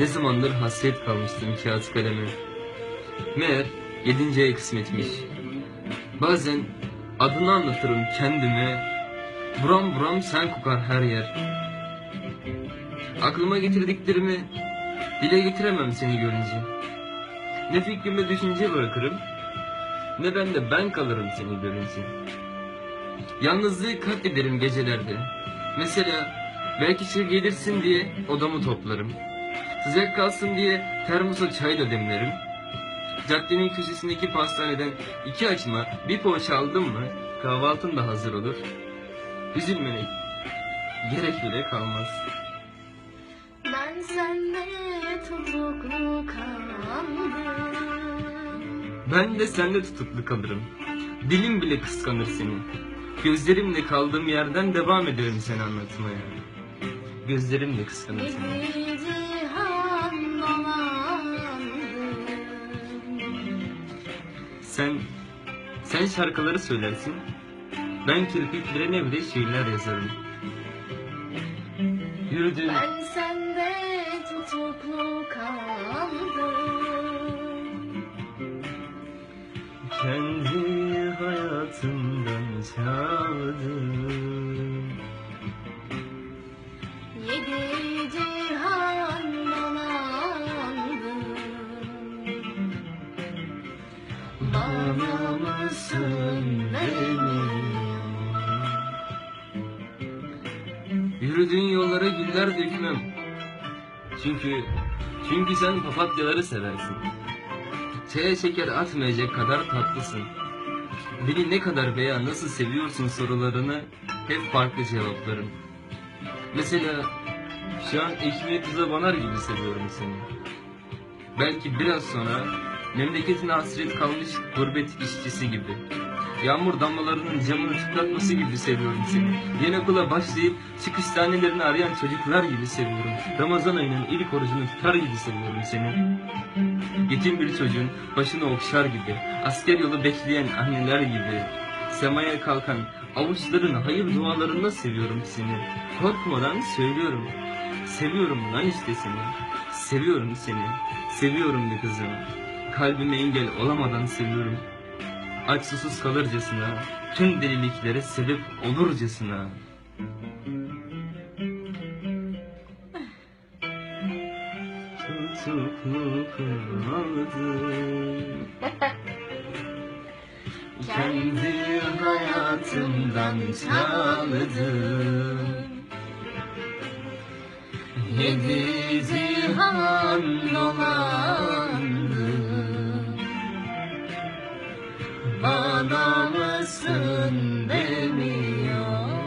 Ne zamandır hasret kalmıştım kağıt kaleme. Meğer yedinci ay kısmetmiş. Bazen adını anlatırım kendime. Buram buram sen kokar her yer. Aklıma getirdiklerimi dile getiremem seni görünce. Ne fikrime düşünce bırakırım, ne ben de ben kalırım seni görünce. Yalnızlığı katlederim gecelerde. Mesela belki şey gelirsin diye odamı toplarım. Sıcak kalsın diye termosa çay da demlerim. Caddenin köşesindeki pastaneden iki açma bir poğaça aldım mı kahvaltın da hazır olur. Üzülmene gerek bile kalmaz. Ben sende tutuklu kaldım Ben de sende tutuklu kalırım. Dilim bile kıskanır seni. Gözlerimle kaldığım yerden devam ederim seni anlatmaya. Gözlerimle kıskanır seni. Sen, sen şarkıları söylersin. Ben kirpiklerine bile şiirler yazarım. Yürüdüğüm, Ben sende tutuklu kaldım kendi hayatımdan çaldım. Bana benim? Yürüdüğün yollara güller dökmem. Çünkü çünkü sen papatyaları seversin. Çaya şeker atmayacak kadar tatlısın. Beni ne kadar veya nasıl seviyorsun sorularını hep farklı cevaplarım. Mesela şu an ekmeği tuza banar gibi seviyorum seni. Belki biraz sonra memleketine hasret kalmış gurbet işçisi gibi. Yağmur damlalarının camını tıklatması gibi seviyorum seni. Yeni okula başlayıp çıkış sahnelerini arayan çocuklar gibi seviyorum. Ramazan ayının ilk orucunu tutar gibi seviyorum seni. Yetim bir çocuğun başını okşar gibi. Asker yolu bekleyen anneler gibi. Semaya kalkan avuçların hayır dualarında seviyorum seni. Korkmadan söylüyorum. Seviyorum lan işte seni. Seviyorum seni. Seviyorum be kızım. Kalbime engel olamadan seviyorum. Aç susuz kalırcasına, tüm deliliklere sebep olurcasına. Tutuklu kaldım. Kendi hayatımdan çaldım. Yedi cihan dolandım anlamasın demiyor.